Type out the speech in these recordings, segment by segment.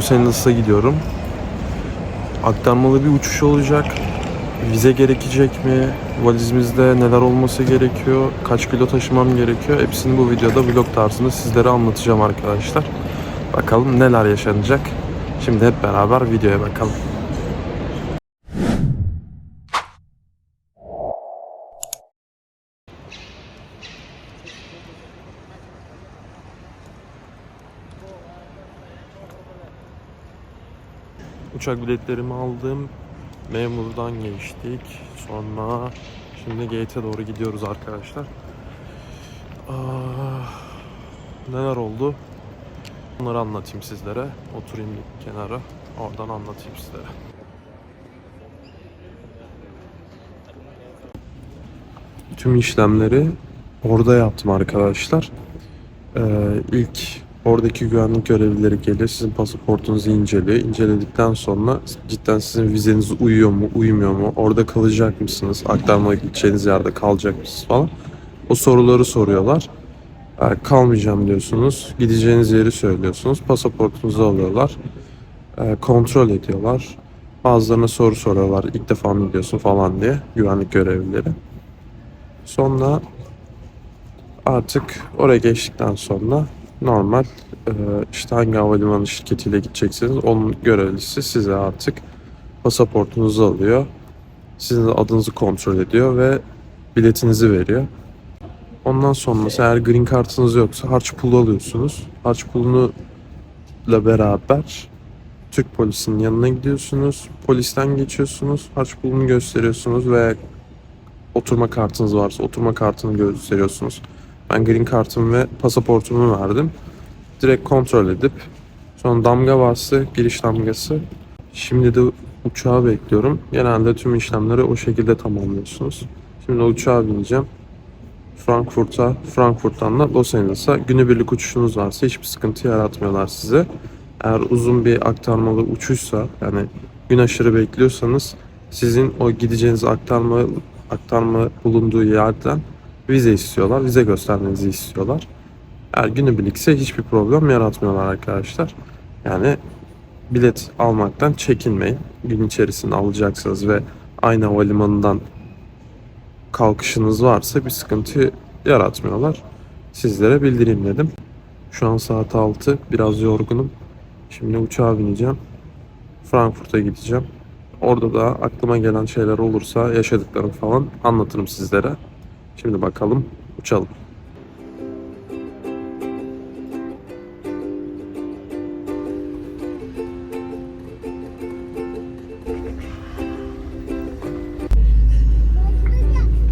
Los Angeles'a gidiyorum. Aktarmalı bir uçuş olacak. Vize gerekecek mi? Valizimizde neler olması gerekiyor? Kaç kilo taşımam gerekiyor? Hepsini bu videoda vlog tarzında sizlere anlatacağım arkadaşlar. Bakalım neler yaşanacak. Şimdi hep beraber videoya bakalım. Uçak biletlerimi aldım. Memurdan geçtik. Sonra şimdi gate'e doğru gidiyoruz arkadaşlar. Ah, neler oldu? Bunları anlatayım sizlere. Oturayım kenara. Oradan anlatayım sizlere. Tüm işlemleri orada yaptım arkadaşlar. Ee, ilk oradaki güvenlik görevlileri geliyor. Sizin pasaportunuzu inceliyor. İnceledikten sonra cidden sizin vizeniz uyuyor mu, uymuyor mu? Orada kalacak mısınız? Aktarmaya gideceğiniz yerde kalacak mısınız falan. O soruları soruyorlar. Eğer kalmayacağım diyorsunuz. Gideceğiniz yeri söylüyorsunuz. Pasaportunuzu alıyorlar. Ee, kontrol ediyorlar. Bazılarına soru soruyorlar. İlk defa mı gidiyorsun falan diye güvenlik görevlileri. Sonra artık oraya geçtikten sonra normal e, işte hangi havalimanı şirketiyle gideceksiniz onun görevlisi size artık pasaportunuzu alıyor. Sizin adınızı kontrol ediyor ve biletinizi veriyor. Ondan sonra mesela eğer green kartınız yoksa harç pulu alıyorsunuz. Harç pulunu ile beraber Türk polisinin yanına gidiyorsunuz. Polisten geçiyorsunuz. Harç pulunu gösteriyorsunuz ve oturma kartınız varsa oturma kartını gösteriyorsunuz. Ben green kartımı ve pasaportumu verdim. Direkt kontrol edip sonra damga bastı, giriş damgası. Şimdi de uçağı bekliyorum. Genelde tüm işlemleri o şekilde tamamlıyorsunuz. Şimdi uçağa bineceğim. Frankfurt'a, Frankfurt'tan da Los Angeles'a günübirlik uçuşunuz varsa hiçbir sıkıntı yaratmıyorlar size. Eğer uzun bir aktarmalı uçuşsa yani gün aşırı bekliyorsanız sizin o gideceğiniz aktarma aktarma bulunduğu yerden vize istiyorlar. Vize göstermenizi istiyorlar. Eğer günübirlikse hiçbir problem yaratmıyorlar arkadaşlar. Yani bilet almaktan çekinmeyin. Gün içerisinde alacaksınız ve aynı havalimanından kalkışınız varsa bir sıkıntı yaratmıyorlar. Sizlere bildireyim dedim. Şu an saat 6. Biraz yorgunum. Şimdi uçağa bineceğim. Frankfurt'a gideceğim. Orada da aklıma gelen şeyler olursa yaşadıklarım falan anlatırım sizlere. Şimdi bakalım uçalım.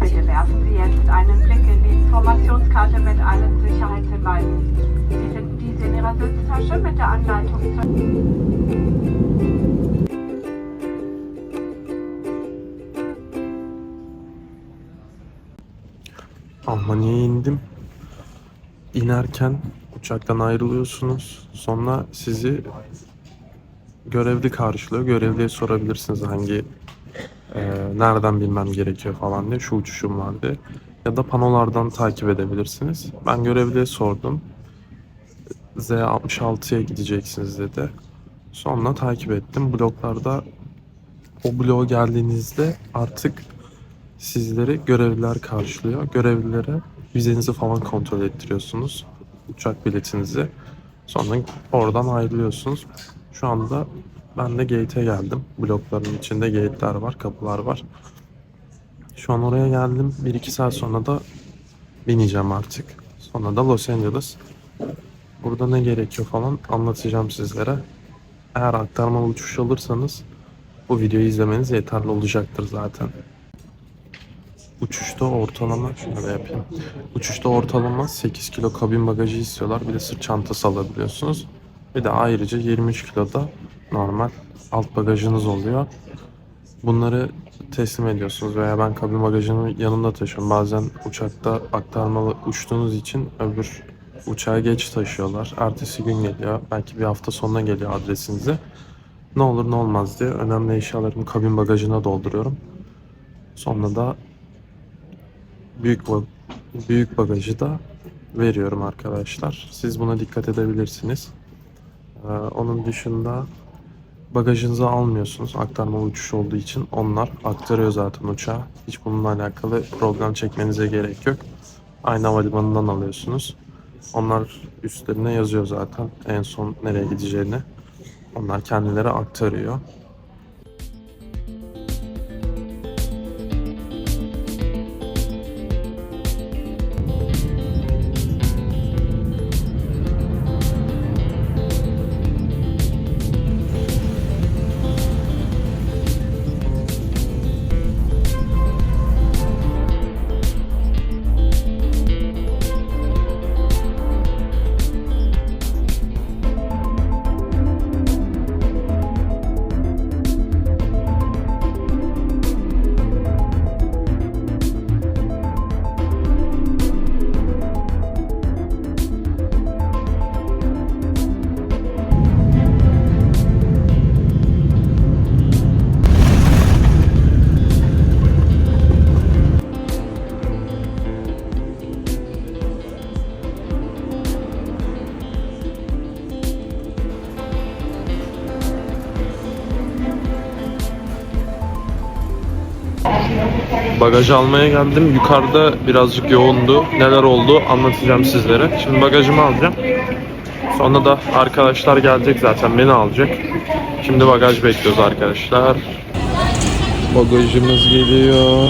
Bitte werfen Sie jetzt einen Blick in die Informationskarte mit allen Sicherheitshinweisen. Sie finden diese in Ihrer Sitztasche mit der Anleitung zur Almanya'ya indim. İnerken uçaktan ayrılıyorsunuz. Sonra sizi görevli karşılıyor. Görevliye sorabilirsiniz hangi e, nereden bilmem gerekiyor falan diye. Şu uçuşum vardı. Ya da panolardan takip edebilirsiniz. Ben görevliye sordum. Z66'ya gideceksiniz dedi. Sonra takip ettim. Bloklarda o bloğa geldiğinizde artık sizleri görevliler karşılıyor. Görevlilere vizenizi falan kontrol ettiriyorsunuz. Uçak biletinizi. Sonra oradan ayrılıyorsunuz. Şu anda ben de gate'e geldim. Blokların içinde gate'ler var, kapılar var. Şu an oraya geldim. 1-2 saat sonra da bineceğim artık. Sonra da Los Angeles. Burada ne gerekiyor falan anlatacağım sizlere. Eğer aktarmalı uçuş alırsanız bu videoyu izlemeniz yeterli olacaktır zaten. Uçuşta ortalama şöyle yapayım. Uçuşta ortalama 8 kilo kabin bagajı istiyorlar. Bir de sırt çantası alabiliyorsunuz. Bir de ayrıca 23 kilo da normal alt bagajınız oluyor. Bunları teslim ediyorsunuz veya ben kabin bagajını yanımda taşıyorum. Bazen uçakta aktarmalı uçtuğunuz için öbür uçağa geç taşıyorlar. Ertesi gün geliyor. Belki bir hafta sonuna geliyor adresinize. Ne olur ne olmaz diye önemli eşyalarımı kabin bagajına dolduruyorum. Sonra da büyük büyük bagajı da veriyorum arkadaşlar. Siz buna dikkat edebilirsiniz. Ee, onun dışında bagajınızı almıyorsunuz. Aktarmalı uçuş olduğu için onlar aktarıyor zaten uçağa. Hiç bununla alakalı problem çekmenize gerek yok. Aynı havalimanından alıyorsunuz. Onlar üstlerine yazıyor zaten en son nereye gideceğini. Onlar kendileri aktarıyor. Bagaj almaya geldim. Yukarıda birazcık yoğundu. Neler oldu anlatacağım sizlere. Şimdi bagajımı alacağım. Sonra da arkadaşlar gelecek zaten beni alacak. Şimdi bagaj bekliyoruz arkadaşlar. Bagajımız geliyor.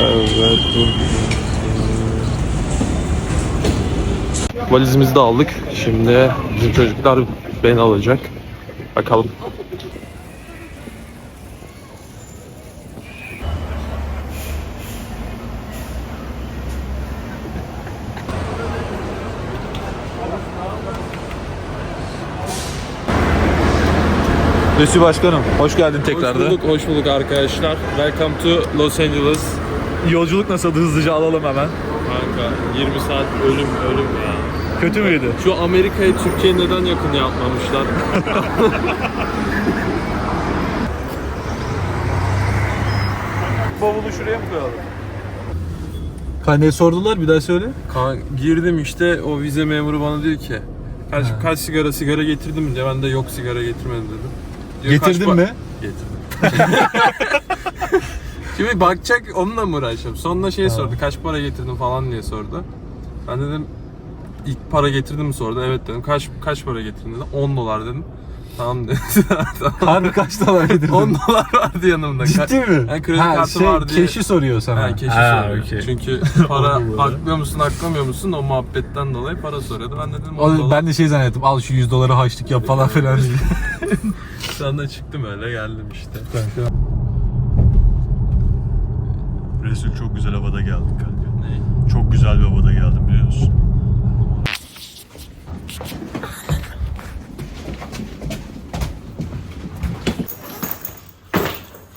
Evet. Valizimizi de aldık. Şimdi bizim çocuklar beni alacak. Bakalım. Lösü Başkanım, hoş geldin tekrardan. Hoş bulduk, hoş bulduk arkadaşlar. Welcome to Los Angeles. Yolculuk nasıldı hızlıca alalım hemen. Kanka 20 saat ölüm ölüm ya. Kötü müydü? Şu Amerika'yı Türkiye neden yakın yapmamışlar? Bavulu şuraya mı koyalım? Hani sordular bir daha söyle. Kan girdim işte o vize memuru bana diyor ki kaç, kaç sigara sigara getirdin mi diye ben de yok sigara getirmedim dedim. Diyor, "Kaç Getirdin pa-" mi? Getirdim. Şimdi bakacak onunla mı uğraşacağım? Sonra şey sordu kaç para getirdin falan diye sordu. Ben dedim ilk para getirdin mi sordu. Evet dedim. Kaç kaç para getirdin dedim. 10 dolar dedim. Tamam dedi. tamam. Harbi kaç dolar yedirdin? 10 dolar vardı yanımda. Ciddi mi? Yani kredi kartı var diye- Keşi soruyor sana. Ha, keşi Ha, soruyor. okey. Çünkü para aklıyor musun aklamıyor musun o muhabbetten dolayı para soruyordu. Ben dedim 10 O, dolar. ben de şey zannettim al şu 100 doları haçlık yap falan filan diye. Sonra çıktım öyle geldim işte. Resul çok güzel havada geldik kanka. Ne? Çok güzel bir havada geldim biliyor musun?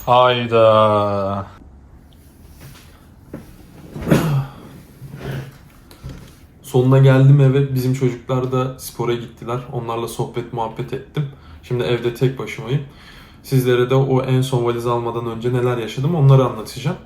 Hayda. Sonuna geldim eve. Bizim çocuklar da spora gittiler. Onlarla sohbet muhabbet ettim. Şimdi evde tek başımayım. Sizlere de o en son valiz almadan önce neler yaşadım onları anlatacağım.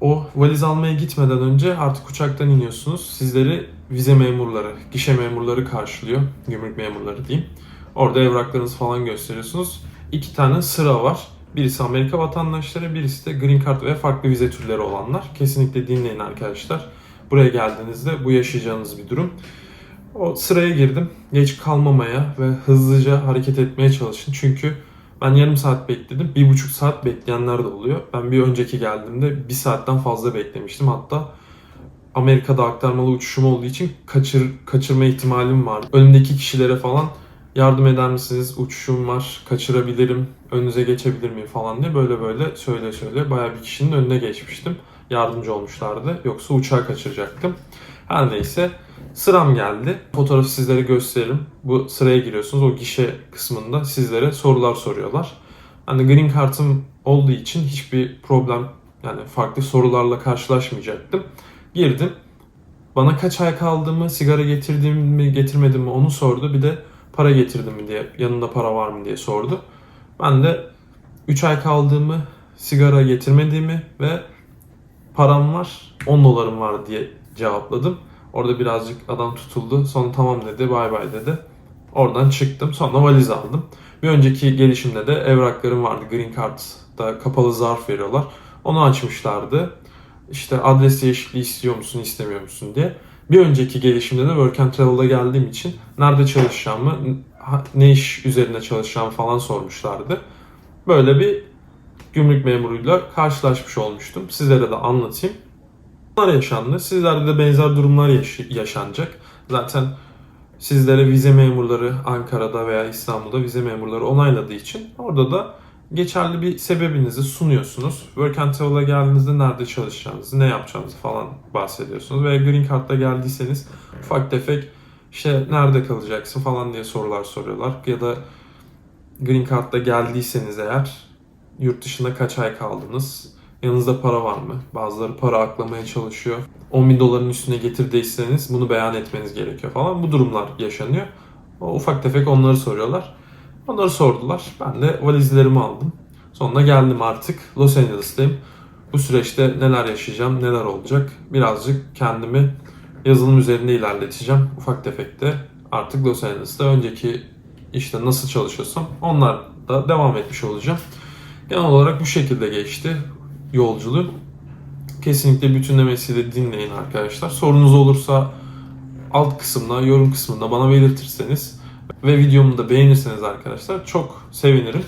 O valiz almaya gitmeden önce artık uçaktan iniyorsunuz. Sizleri vize memurları, gişe memurları karşılıyor. Gümrük memurları diyeyim. Orada evraklarınızı falan gösteriyorsunuz. İki tane sıra var. Birisi Amerika vatandaşları, birisi de Green Card ve farklı vize türleri olanlar. Kesinlikle dinleyin arkadaşlar. Buraya geldiğinizde bu yaşayacağınız bir durum. O sıraya girdim. Geç kalmamaya ve hızlıca hareket etmeye çalışın. Çünkü ben yarım saat bekledim. Bir buçuk saat bekleyenler de oluyor. Ben bir önceki geldiğimde bir saatten fazla beklemiştim. Hatta Amerika'da aktarmalı uçuşum olduğu için kaçır, kaçırma ihtimalim var. Önümdeki kişilere falan yardım eder misiniz? Uçuşum var, kaçırabilirim, önünüze geçebilir miyim falan diye böyle böyle söyle söyle bayağı bir kişinin önüne geçmiştim. Yardımcı olmuşlardı. Yoksa uçağı kaçıracaktım. Her neyse sıram geldi. Fotoğrafı sizlere gösteririm. Bu sıraya giriyorsunuz. O gişe kısmında sizlere sorular soruyorlar. Hani green kartım olduğu için hiçbir problem yani farklı sorularla karşılaşmayacaktım. Girdim. Bana kaç ay kaldığımı, sigara getirdim mi, getirmedim mi onu sordu. Bir de para getirdim mi diye, yanında para var mı diye sordu. Ben de 3 ay kaldığımı, sigara getirmediğimi ve param var, 10 dolarım var diye cevapladım. Orada birazcık adam tutuldu. Sonra tamam dedi, bay bay dedi. Oradan çıktım. Sonra valiz aldım. Bir önceki gelişimde de evraklarım vardı. Green Card'da kapalı zarf veriyorlar. Onu açmışlardı. İşte adres değişikliği istiyor musun, istemiyor musun diye. Bir önceki gelişimde de Work and Travel'a geldiğim için nerede çalışacağımı, ne iş üzerine çalışacağımı falan sormuşlardı. Böyle bir gümrük memuruyla karşılaşmış olmuştum. Sizlere de anlatayım. Bunlar yaşandı. Sizlerde de benzer durumlar yaş- yaşanacak. Zaten sizlere vize memurları Ankara'da veya İstanbul'da vize memurları onayladığı için orada da geçerli bir sebebinizi sunuyorsunuz. Work and Travel'a geldiğinizde nerede çalışacağınızı, ne yapacağınızı falan bahsediyorsunuz. Veya Green Card'da geldiyseniz ufak tefek işte nerede kalacaksın falan diye sorular soruyorlar. Ya da Green Card'da geldiyseniz eğer yurt dışında kaç ay kaldınız? Yanınızda para var mı? Bazıları para aklamaya çalışıyor. 10 bin doların üstüne getirdiyseniz bunu beyan etmeniz gerekiyor falan. Bu durumlar yaşanıyor. O ufak tefek onları soruyorlar. Onları sordular. Ben de valizlerimi aldım. Sonra geldim artık. Los Angeles'tayım. Bu süreçte neler yaşayacağım, neler olacak birazcık kendimi yazılım üzerinde ilerleteceğim. Ufak tefek de artık Los Angeles'ta önceki işte nasıl çalışıyorsam onlar da devam etmiş olacağım. Genel olarak bu şekilde geçti yolculuğum. Kesinlikle bütünlemesiyle dinleyin arkadaşlar. Sorunuz olursa alt kısımda, yorum kısmında bana belirtirseniz ve videomu da beğenirseniz arkadaşlar çok sevinirim.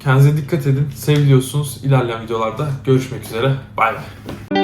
Kendinize dikkat edin. Seviliyorsunuz. İlerleyen videolarda görüşmek üzere. Bay bay.